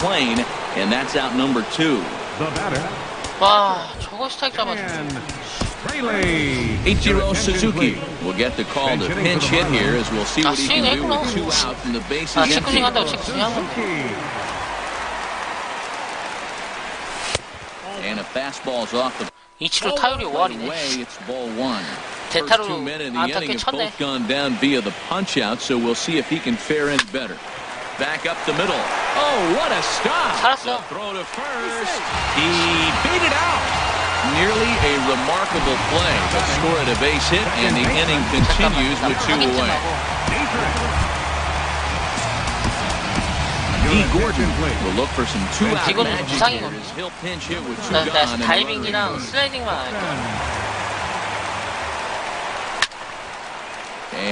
plane, and that's out number two. The batter, 와 저거 스트라이크 잡아줘 and Fraley. Ichiro Suzuki will get the call to pinch hit here as we'll see 아, what he can do with 스윙했구나. two out and the bases 아 empty. 체크닝 한다고 체크닝 한 건데 Suzuki. And a fastball's off the 이치로 타율이 5할이네 way. It's ball one. 대타로 First two men in the 안타 inning 꽤 have 쳤네 both gone down via the punch out, so we'll see if he can fare any better. Back up the middle. Oh, what a stop! 살았어. The throw to first. He beat it out. Nearly a remarkable play, but scored a base hit, and the inning continues 잠깐만 나 with two 확인 좀 away. 하고 D. Gordon will look for some two-out D. Gordon magic 부상이거든. here as he'll pinch hit with two 나, gone. 나 and 다이빙이랑 runner 슬라이딩만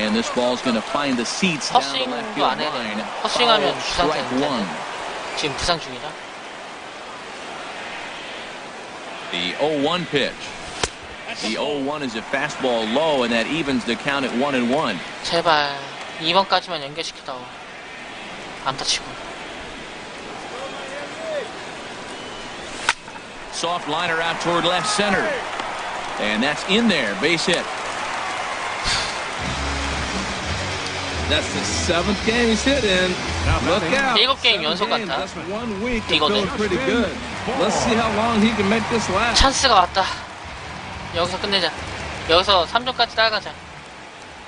And this ball's going to find the seats down the left 헛스윙도 field 안 해야 line. 돼 헛스윙하면 Foul, 부상 strike 되는데 one. 지금 부상 중이라 The 0-1 pitch. The 0-1 is a fastball low, and that evens the count at one and one. 제발 2번까지만 연결시키다오 안 다치고 Soft liner out toward left center. And that's in there. Base hit. 일곱 게임 연속 games. 같아. That's one week of 이거네. feeling pretty good. Let's see how long he can make this last. 찬스가 왔다 여기서 끝내자 여기서 3점까지 따라가자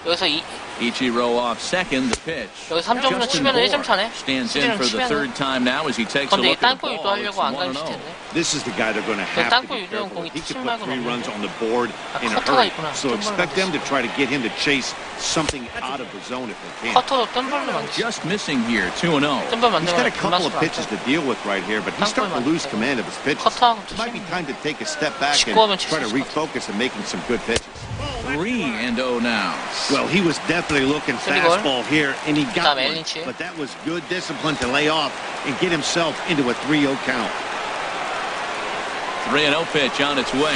여기서 이, Ichiro off second. The pitch. 여기 3점으로 Justin 치면 Moore 1점 차네 stands in 수비는 for the 치면은 third time now as he takes a 근데 이 look at the 땅볼 ball. 유도하려고 It's 안 1 가르칠 0. 텐데 This is the guy they're going to 그 have to 땅볼 be 유도형 careful 공이 with. He could 칠 put 말고는 three runs 없는데. on the board 아, in a 커터가 hurry. 있구나. So 뜬발로 expect them to 만들었어. try to get him to chase something out of the zone if they can. 커터로 뜸볼로 만들지 Just missing here. 2 0. 뜸볼 He's got 만들면 a couple of 불만스러워 pitches to deal with right here, but he's starting to lose command of his pitches. 커터하고 It might be time to take a step back and 직구하면 칠 try to 수 있을 것 같아. refocus and making some good pitches. 3 and 0 now. Well, he was definitely looking Three ball. fastball here, and he got 그다음에 one. 엘린치. But that was good discipline to lay off and get himself into a 3-0 count. 3 0 pitch on its way.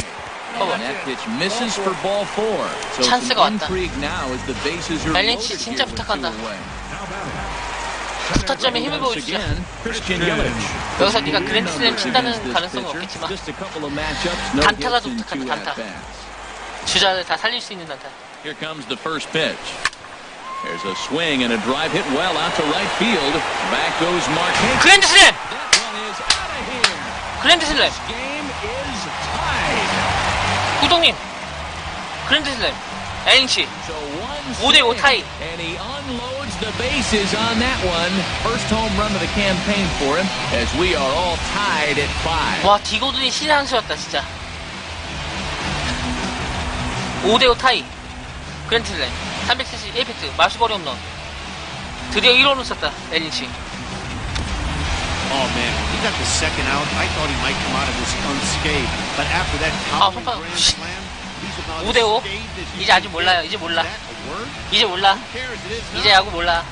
커버 And that pitch misses for ball four. So 찬스가 some 왔다. intrigue now as the bases are 멜린치 loaded 진짜 here with two 부탁한다. away. now batting. 부타점에 힘을 Once 보여주자 again, Christian Yelich. 여기서 네가 그랜드슬램 Numbers 친다는 against this 가능성은 pitcher. 없겠지만 Just a couple of matchups, no 단타가 hits in 독특하다, two 단타. 주자를 다 살릴 수 있는 단타 Here comes the first pitch. There's a swing and a drive hit well out to right field. Back goes Marquez. 그랜드 슬램! That one is out of here. 그랜드 슬램! Game is tied. 구독님! 그랜드 슬램! 엘린치! So one 5대5 swing, 타이. And he unloads the bases on that one. First home run of the campaign for him as we are all tied at five. 와 디고든이 신의 한 수였다 진짜 5대5 타이 그랜드슬램 371팩트 마수거리 홈런 드디어 1호를 썼다 엘린치 Oh man, he got the second out. I thought he might come out of this unscathed, but after that 아, towering 손가락. grand slam, he's about 5대5 as scathed as you 이제 아직 몰라요. 이제 몰라? 이제 몰라 이제. 야구 몰라